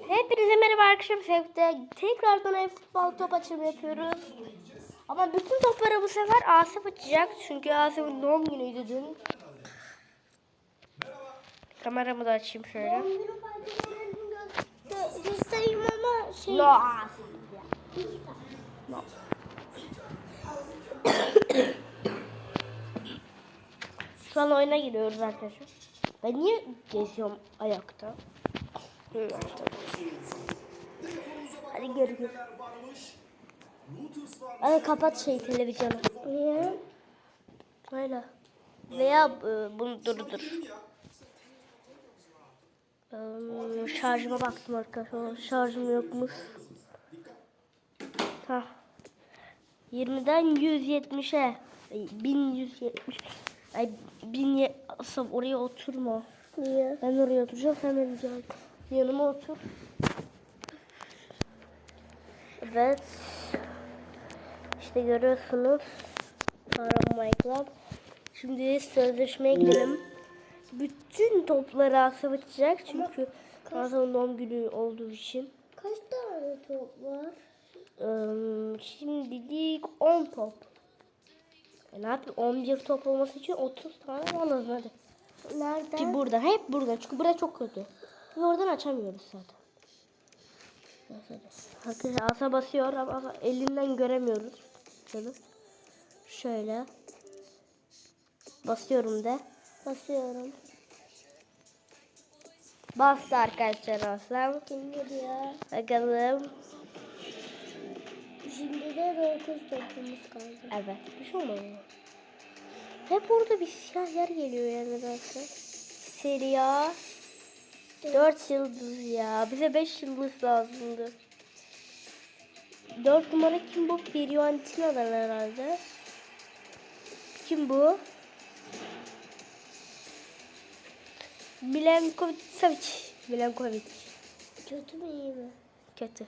Hepinize merhaba arkadaşlar. Sevgide tekrardan ev futbol top açımı yapıyoruz. Ama bütün topları bu sefer Asaf açacak. Çünkü Asaf'ın doğum günüydü dün. Kameramı da açayım şöyle. Göstereyim ama şey... No Asaf ya. No. Şu an oyuna giriyoruz arkadaşlar. Ben niye geziyorum ayakta? Hı. Hadi görüşürüz. Hadi kapat şey televizyonu. Niye? Öyle. Veya e, bunu durdur. Ee, şarjıma baktım arkadaşlar. Şarjım yokmuş. Ha. 20'den 170'e. Ay, 1170. Ay 1000 Asaf oraya oturma. Niye? Ben oraya oturacağım benim can- yanıma otur. Evet. İşte görüyorsunuz. Kahraman Club. Şimdi sözleşmeye gidelim. Bütün topları açacak çünkü Asaf'ın doğum günü olduğu için. Kaç tane top var? Ee, şimdilik 10 top. E ne yapayım 11 top olması için 30 tane lazım hadi. Ki Nereden? buradan hep buradan çünkü burası çok kötü. Ve oradan açamıyoruz zaten. Arkadaşlar asa basıyor ama elinden göremiyoruz. Şöyle. Şöyle. Basıyorum de. Basıyorum. Bastı arkadaşlar aslan. Kim geliyor? Bakalım. Şimdi de 9 topumuz kaldı. Evet. Bir şey olmadı. Hep orada bir siyah yer geliyor yani nedense. Serie 4 yıldız ya. Bize 5 yıldız lazımdı. 4 numara kim bu? Fiorentina'dan herhalde. Kim bu? Milenkovic Savic. Milenkovic. Kötü mü iyi mi? Kötü.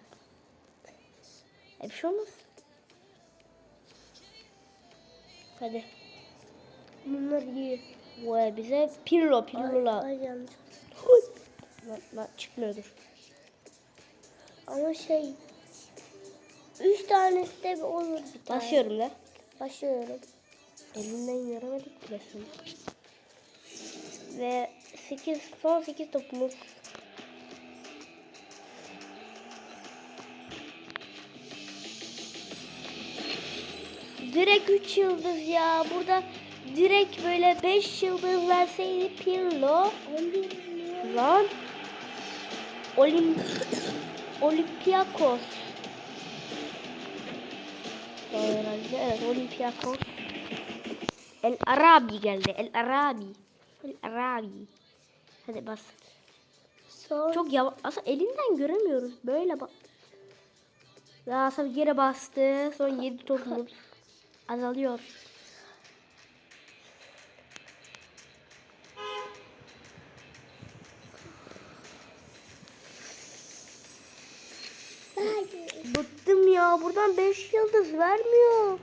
E bir şey olmaz. Hadi. Bunlar iyi. Vay bize Pirlo Pirlo'la. Ay yanlış. Lan, lan çıkmıyordur. Ama şey... 3 tanesi de olur bir tane. Basıyorum da. Başlıyorum. Elinden göremedik bile şunu. Ve 8 son 8 topumuz. Direkt 3 yıldız ya. Burada direkt böyle 5 yıldız verseydi Pirlo. 11 mi? Lan. Olim Olympiakos. Herhalde. Evet Olympiakos. El Arabi geldi. El Arabi. El Arabi. Hadi bas. Son. Çok yavaş. Aslında elinden göremiyoruz. Böyle bak. Ve Asaf yere bastı. Son 7 topumuz azalıyor. Buradan 5 yıldız vermiyor.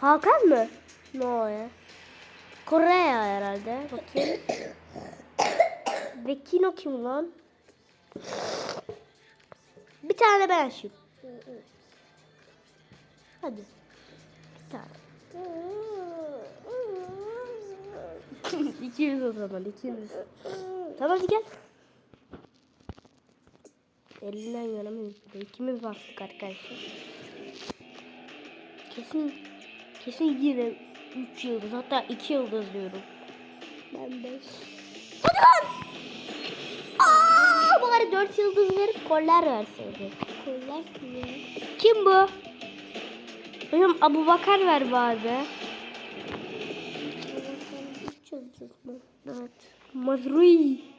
Hakan mı? No ya. Kore herhalde. Bakayım. Vekino kim lan? Bir tane ben açayım. Hadi. Bir tane. İkimiz o zaman ikimiz. Tamam hadi gel. Elinden göremedim. İkimiz bastık arkadaşlar. Kesin kesin yine 3 yıldız hatta 2 yıldız diyorum. Ben 5. Hadi lan! Aa, bari 4 yıldız verip koller verseydi. Kollar kim? Kim bu? Hocam Abu Bakar ver bari be. 3 yıldız mı? Evet. Mazrui.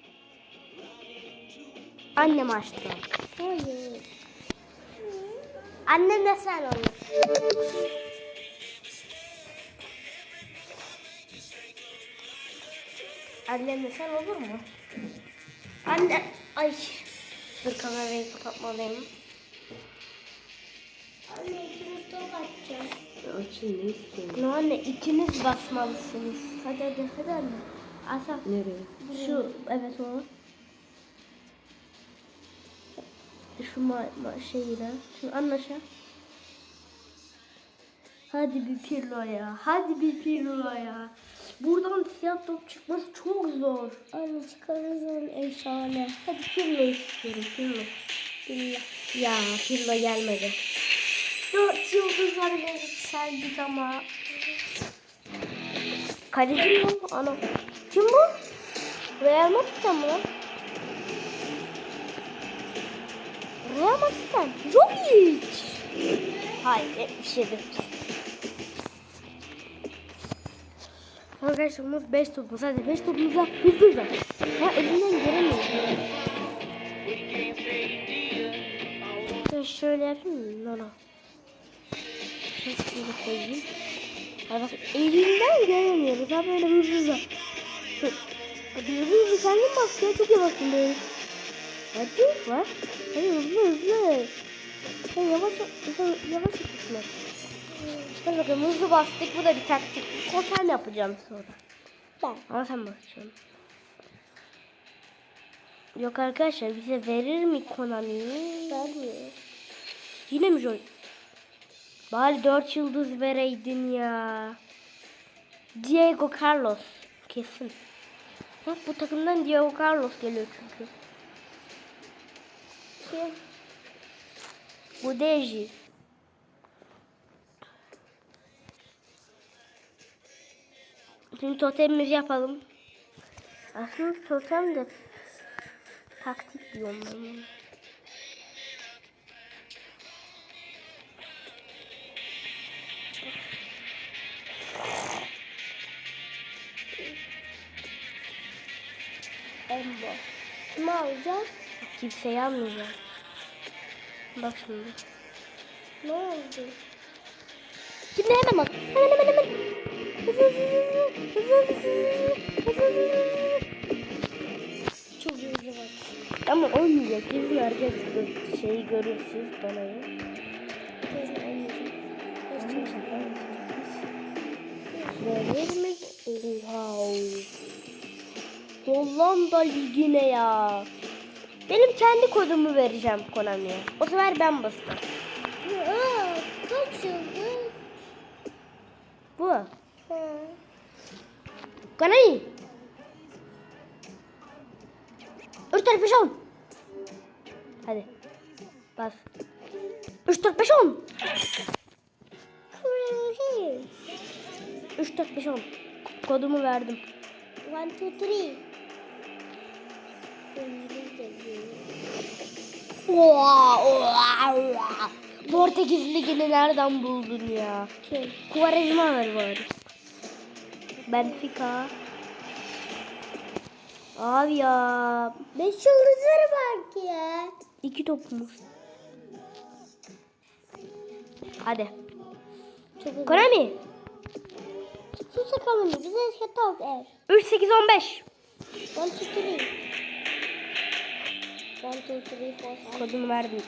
Annem açtı. Hayır. Annem de sen olur. Annem de sen olur mu? Anne, ay. Dur kamerayı kapatmalıyım. Anne ikimiz top atacağız. Açın ne istiyorsun? No anne ikiniz basmalısınız. Hadi hadi hadi anne. Asaf Nereye? şu evet o. şu ma ma şeyine. Şimdi anlaşa. Hadi bir Pirlo ya. Hadi bir Pirlo ya. Buradan siyah top çıkması çok zor. Anne çıkarırsan efsane. Hadi Pirlo istiyorum. Pirlo. Billah. Ya Pirlo gelmedi. Dört yıldızlar yükseldik ama. Kaleci mi? Ana. Kim bu? Real Madrid'den mi lan? Real Madrid'den. Jovic. Hayır 77. Arkadaşlar bunun 5 topumuz. Hadi 5 topumuza hızlı hızlı. Ha elinden gelemiyor. Ben şöyle yapayım mı? Nana. Şöyle koyayım. Ha bak elinden göremiyoruz. Ha böyle hızlı hızlı. Hızlı hızlı kendin bas ya. Çok yavaşsın böyle. Hadi var. Hadi hızlı hızlı. Sen yavaş sen yavaş yapıyorsun. Hadi bakalım hızlı bastık. Bu da bir taktik. Totem yapacağım sonra. Ben. Ama sen bakacaksın. Yok arkadaşlar bize verir mi Konami? Vermiyor. Yine mi Joy? Bari 4 yıldız vereydin ya. Diego Carlos. Kesin. Bak bu takımdan Diego Carlos geliyor çünkü. Kim? Bu Deji. Şimdi totemimizi yapalım. Aslında totem de taktik diyorum ben. Embo. Kimi alacağım? Kimseyi almayacağım. Bak şimdi. Ne oldu? Şimdi hemen bak. Hemen hemen hemen. Çok hızlı var. Ama olmayacak. Kesin herkes şeyi görür siz donayı. Kesin oynayacağım. Kesin şaka Verir mi? Oha. Hollanda ligine ya. Benim kendi kodumu vereceğim Konami'ye. O sefer ben bastım. Aa, kaç yıldız? Bu. Konami. 3 4 5 10. Hadi. Bas. 3 4 5 10. Kırılır. 3 4 5 10. Kodumu verdim. One, two, three. İngilizce. Oha, oha, oha. Portekiz ligini nereden buldun ya? Kim? Quaresma var var. Benfica. Abi ya. Beş yıldızları var ki ya. iki topumuz. Hadi. Konami. Su sakalım bize set al er. 3 8 15. One, two, three. One, two, three, four, five. Kodumu verdim.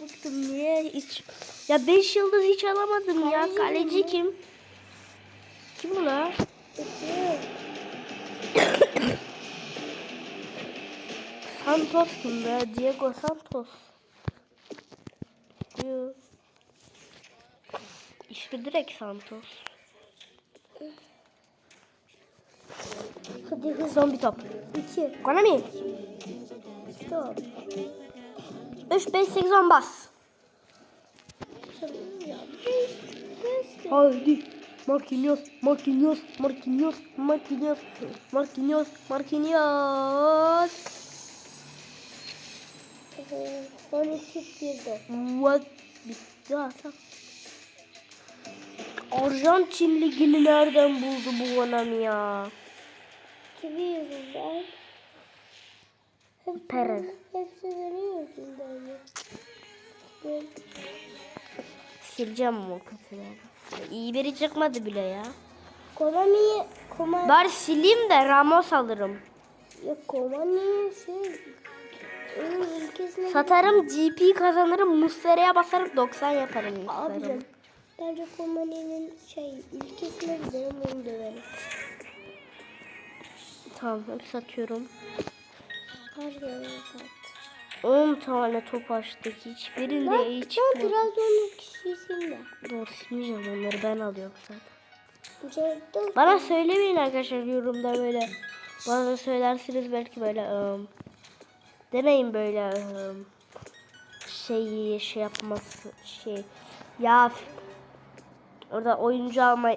Bıktım niye hiç ya 5 yıldız hiç alamadım ya. Kaleci Kaleci mi? kim? Kim bu la? Santos kim be? Diego Santos. Yo. İsmi direkt Santos. Hadi. Son bir top. İki. Konami. Stop. 3 5 8 10 bas. Ya beş. Beş. Haydi. Marquinhos, Marquinhos, Marquinhos, Marquinhos, Marquinhos, Marquinhos. Son iki girdi. What? Bitti Hasan. Arjantin ligini nereden buldu bu Konami ya? Kimi yüzünden? Hepsi, Perez. Hepsi benim yüzümden? Ben- Sileceğim o kötüleri. İyi biri çıkmadı bile ya. Konami'yi Koma, Bari sileyim de Ramos alırım. yok Konami'yi şey ülkesine Satarım GP kazanırım. Muslera'ya basarım 90 yaparım. Abicim Muslera'yı. bence Konami'nin şey ülkesine gidelim onu dövelim. Tamam hepsi atıyorum. Hadi öyle sat. 10 tane top açtık. Hiçbirinde Bak hiç ben Trabzon'un kişisiyim de. Doğru silmeyeceğim onları ben alıyorum zaten. Bana söylemeyin arkadaşlar yorumda böyle. Bana söylersiniz belki böyle ım, demeyin böyle ım, şeyi şey yapması şey ya orada oyuncu alma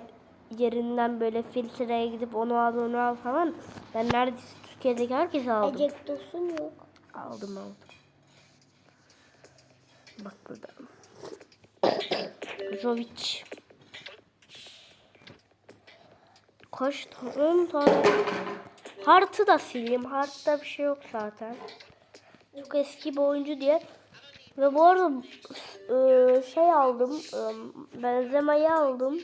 yerinden böyle filtreye gidip onu al onu al falan ben neredeyse Türkiye'deki herkese aldım. Ecek Tosun yok. Aldım aldım. Bak burada. Jovic. Kaç tane? 10 tane. Hart'ı da sileyim. Hart'ta bir şey yok zaten. Çok eski bir oyuncu diye. Ve bu arada e, şey aldım. E, Benzema'yı aldım.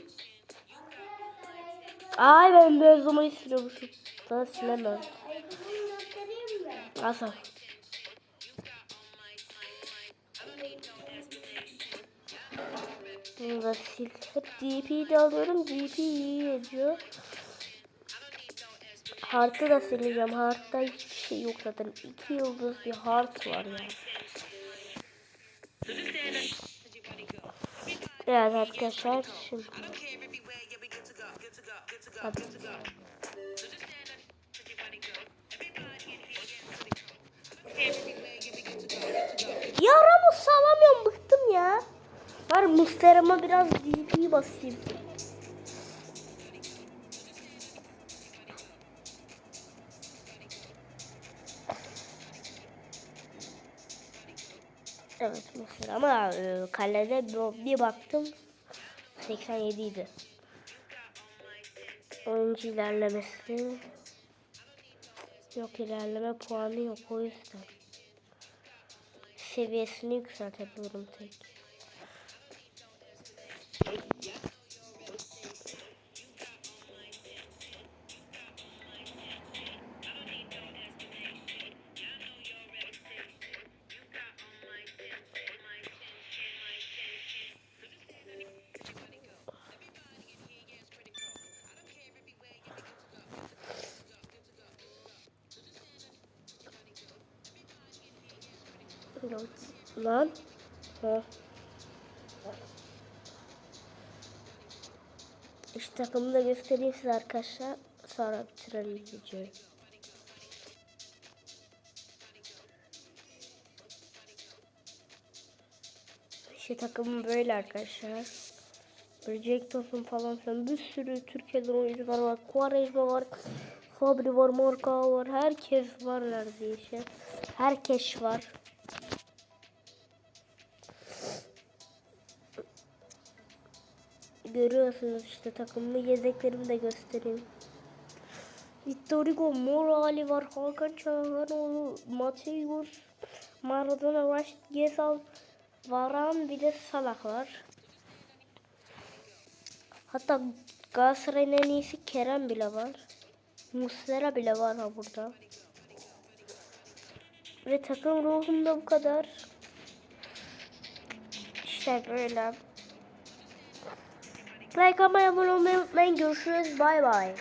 Ay ben Benzema'yı siliyormuşum. Sana silemem. Asıl. Bunu da sil. Hep DP'yi de alıyorum. DP iyi ediyor. Hart'ı da sileceğim. Hart'ta hiçbir şey yok zaten. İki yıldız bir hart var ya. Evet arkadaşlar şimdi. Hadi. Ya Ramos sağlamıyorum bıktım ya. Var Mustera'ma biraz DP basayım. Evet ama e, kalede bir baktım 87 idi. Oyuncu ilerlemesi yok ilerleme puanı yok o yüzden seviyesini yükseltebiliyorum tek. Lan. Ha. İşte takımını da göstereyim size arkadaşlar. Sonra bitirelim videoyu. İşte takımım böyle arkadaşlar. Jack Tosun falan filan bir sürü Türkiye'den oyuncular var. Quaresma var. Fabri var, Marka var. Herkes var neredeyse. Herkes var. Görüyorsunuz işte takımımı yedeklerimi de göstereyim. Victor Hugo, Morali var, Hakan Çalhanoğlu, Mateus, Maradona, Rashid Gezal, Varan bir de Salah var. Hatta Galatasaray'ın en iyisi Kerem bile var. Muslera bile var ha burada. Ve takım ruhum da bu kadar. İşte böyle. Like, abone olmayı unutmayın. Görüşürüz. Bay bay.